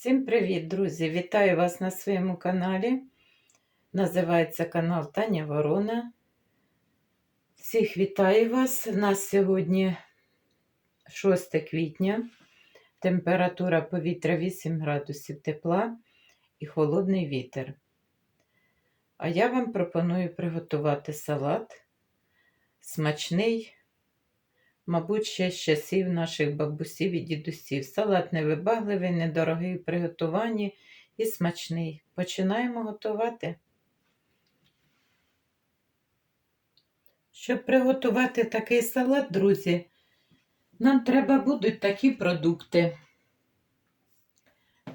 Всім привіт, друзі! Вітаю вас на своєму каналі. Називається канал Таня Ворона. Всіх вітаю вас. У нас сьогодні 6 квітня. Температура повітря 8 градусів тепла і холодний вітер. А я вам пропоную приготувати салат смачний. Мабуть, ще з часів наших бабусів і дідусів. Салат невибагливий, недорогий в приготуванні і смачний. Починаємо готувати. Щоб приготувати такий салат, друзі, нам треба будуть такі продукти.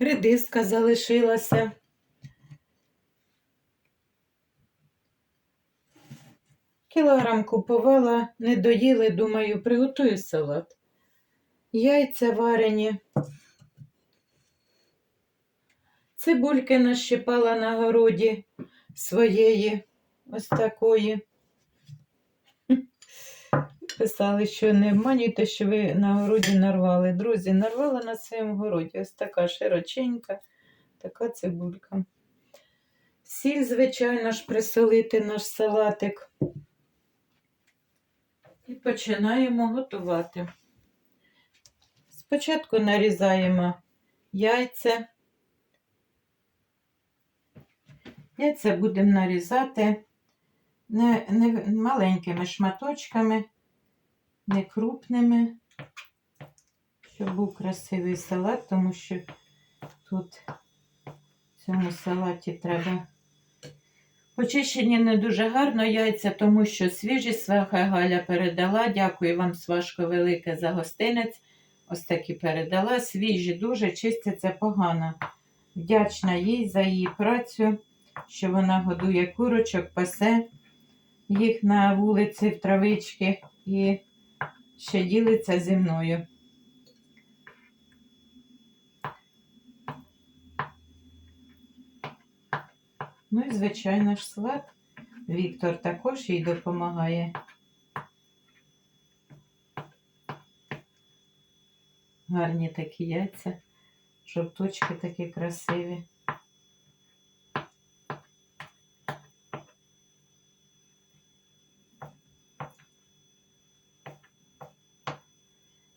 Редиска залишилася. Кілограм купувала, не доїли, думаю, приготую салат. Яйця варені. Цибульки нащипала на городі своєї, ось такої. Писали, що не обманюйте, що ви на городі нарвали. Друзі, нарвала на своєму городі. Ось така широченька, така цибулька. Сіль, звичайно ж, присолити наш салатик. І починаємо готувати. Спочатку нарізаємо яйця. Яйця будемо нарізати не, не маленькими шматочками, не крупними, щоб був красивий салат, тому що тут в цьому салаті треба. Почищені не дуже гарно яйця, тому що свіжі сваха Галя передала. Дякую вам, сважко велике, за гостинець. Ось такі передала. Свіжі, дуже чистяться погано. Вдячна їй за її працю, що вона годує курочок, пасе їх на вулиці в травички і ще ділиться зі мною. Ну і, звичайно ж, салат. Віктор також їй допомагає. Гарні такі яйця, жовточки такі красиві.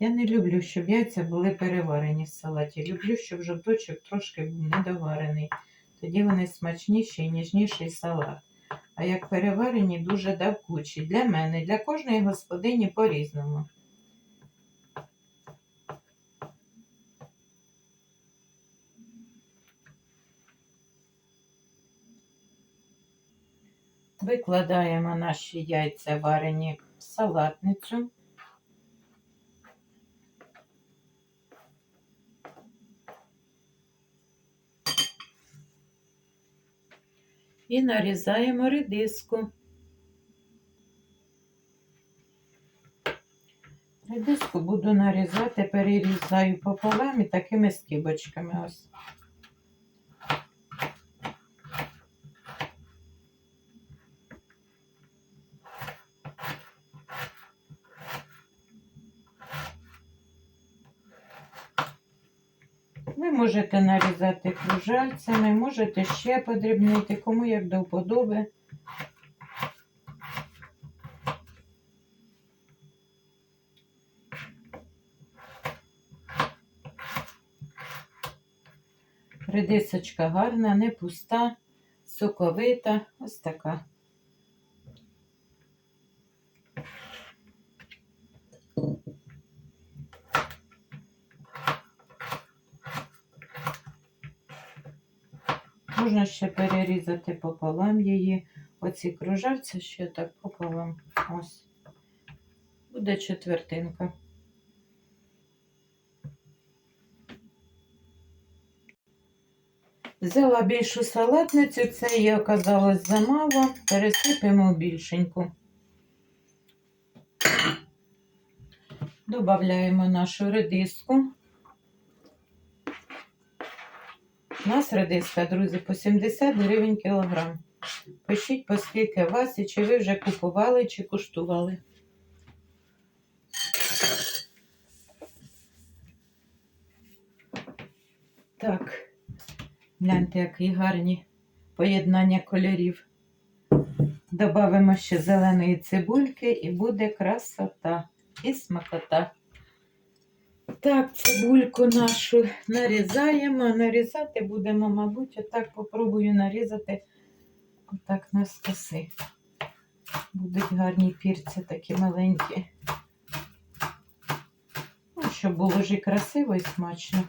Я не люблю, щоб яйця були переварені в салаті. Люблю, щоб жовточок трошки був недоварений. Тоді вони смачніші і ніжніший салат. А як переварені, дуже давкучі. Для мене, для кожної господині по-різному. Викладаємо наші яйця варені в салатницю. І нарізаємо редиску. Редиску буду нарізати, перерізаю пополам і такими скибочками ось. Ви можете нарізати кружальцями, можете ще подрібнити, кому як до вподоби. Редисочка гарна, не пуста, соковита, ось така. Можна ще перерізати пополам її. Оці кружальці ще так пополам. Ось. Буде четвертинка. Взяла більшу салатницю, це їй оказалось замало, пересипемо більшеньку. Добавляємо нашу редиску. У нас редиска, друзі, по 70 гривень кілограм. Пишіть, по скільки вас і чи ви вже купували, чи куштували. Так, гляньте, які гарні поєднання кольорів. Добавимо ще зеленої цибульки і буде красота і смакота. Так, цибульку нашу нарізаємо. Нарізати будемо, мабуть, отак попробую нарізати отак на скоси. Будуть гарні пірці такі маленькі. Ну, щоб було вже красиво і смачно.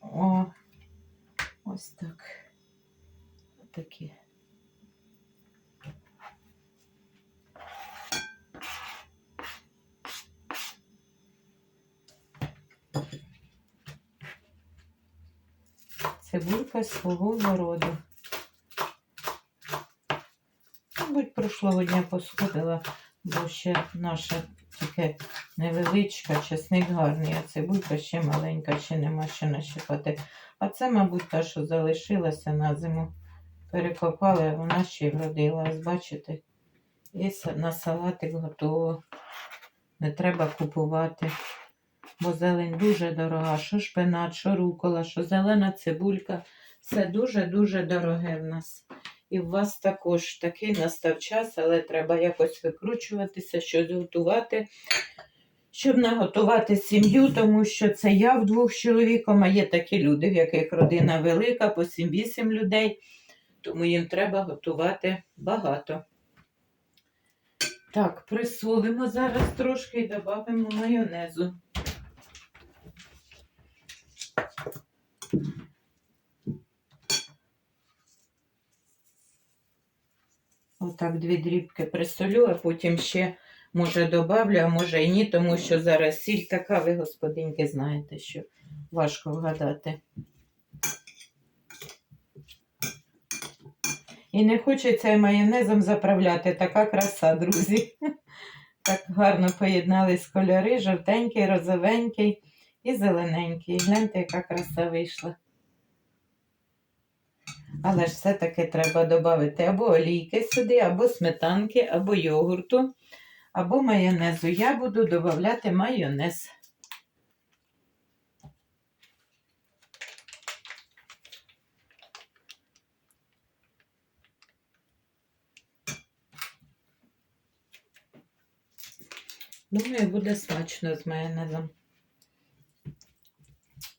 О, ось так. Такі. Цибулька свого городу. Мабуть, прошлого дня посходила, бо ще наша таке невеличка, чесник гарний, а цибулька ще маленька, ще нема що нащипати. А це, мабуть, та, що залишилася на зиму. Перекопали, а вона ще й вродила. Ось бачите? І на салатик готово. Не треба купувати. Бо зелень дуже дорога. Що шпинат, що рукола, що зелена цибулька. Все дуже-дуже дороге в нас. І в вас також такий настав час, але треба якось викручуватися, щось готувати, щоб наготувати сім'ю, тому що це я вдвох з чоловіком, а є такі люди, в яких родина велика, по 7-8 людей, тому їм треба готувати багато. Так, присолимо зараз трошки і додамо майонезу. Отак дві дрібки присолю, а потім ще, може, добавлю, а може і ні, тому що зараз сіль така, ви, господинки, знаєте, що важко вгадати. І не хочеться і майонезом заправляти. Така краса, друзі. Так гарно поєднались кольори, жовтенький, розовенький і зелененький. Гляньте, яка краса вийшла. Але ж все-таки треба додати або олійки сюди, або сметанки, або йогурту, або майонезу. Я буду додати майонез. Думаю, буде смачно з майонезом.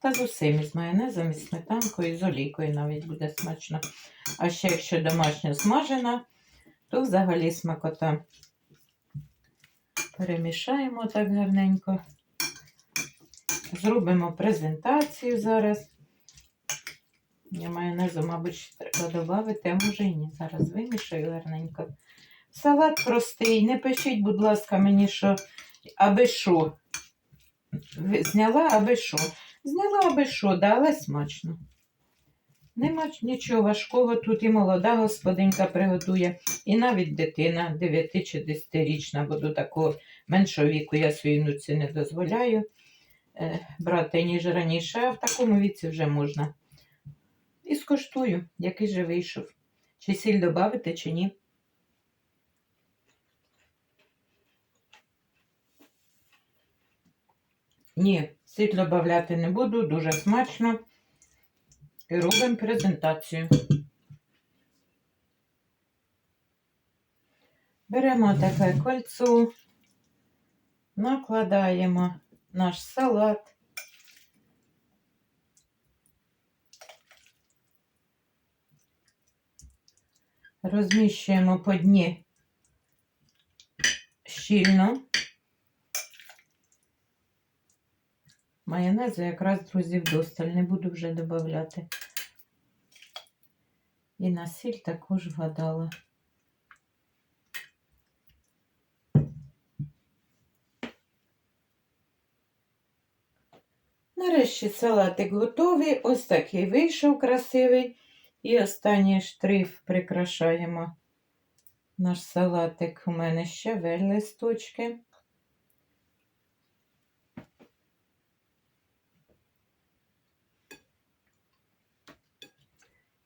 Та з усім, і з майонезом, і сметанкою, і з олійкою навіть буде смачно. А ще якщо домашня смажена, то взагалі смакота. Перемішаємо так гарненько. Зробимо презентацію зараз. Я майонезу, мабуть, треба додати, а може і ні. Зараз вимішаю гарненько. Салат простий. Не пишіть, будь ласка, мені, що аби що. Зняла аби що. Зняла аби що, да, але смачно. Нема нічого важкого, тут і молода господинька приготує, і навіть дитина 9 чи 10-річна, бо до такого меншого віку я своїй внуці не дозволяю е, брати, ніж раніше, а в такому віці вже можна. І скоштую, який же вийшов. Чи сіль додати, чи ні. Ні, сіль додати не буду, дуже смачно. І робимо презентацію. Беремо таке кольцо, накладаємо наш салат. Розміщуємо по дні щільно. Майонезу якраз, друзі, вдосталь не буду вже додавати. І на сіль також вгадала. Нарешті салатик готовий. Ось такий вийшов красивий. І останній штрих прикрашаємо наш салатик. У мене ще вель листочки.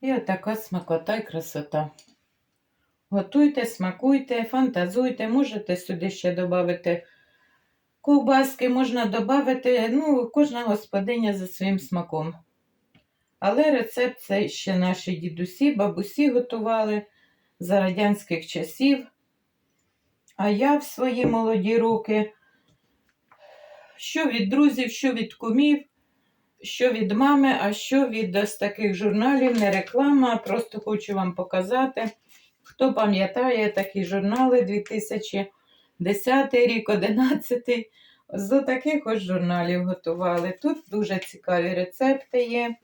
І отака смакота і красота. Готуйте, смакуйте, фантазуйте, можете сюди ще додати Ковбаски можна додати, ну, кожна господиня за своїм смаком. Але рецепт це ще наші дідусі, бабусі готували за радянських часів. А я в свої молоді роки, що від друзів, що від кумів, що від мами, а що від ось таких журналів, не реклама, просто хочу вам показати. Хто пам'ятає такі журнали 2010 рік, 11 з таких ось журналів готували. Тут дуже цікаві рецепти є.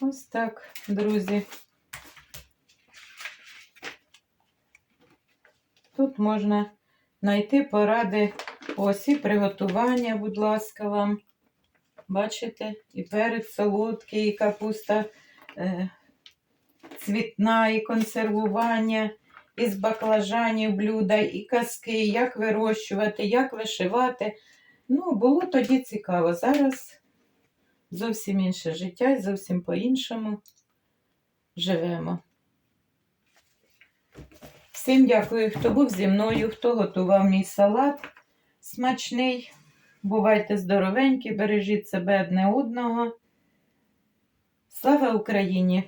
Ось так, друзі. Тут можна знайти поради ось і приготування, будь ласка, вам. Бачите, і перець солодкий, і капуста е, цвітна, і консервування, із баклажанів блюда, і казки, як вирощувати, як вишивати. Ну, було тоді цікаво. Зараз зовсім інше життя і зовсім по-іншому живемо. Всім дякую, хто був зі мною, хто готував мій салат смачний. Бувайте здоровенькі, бережіть себе одне одного. Слава Україні!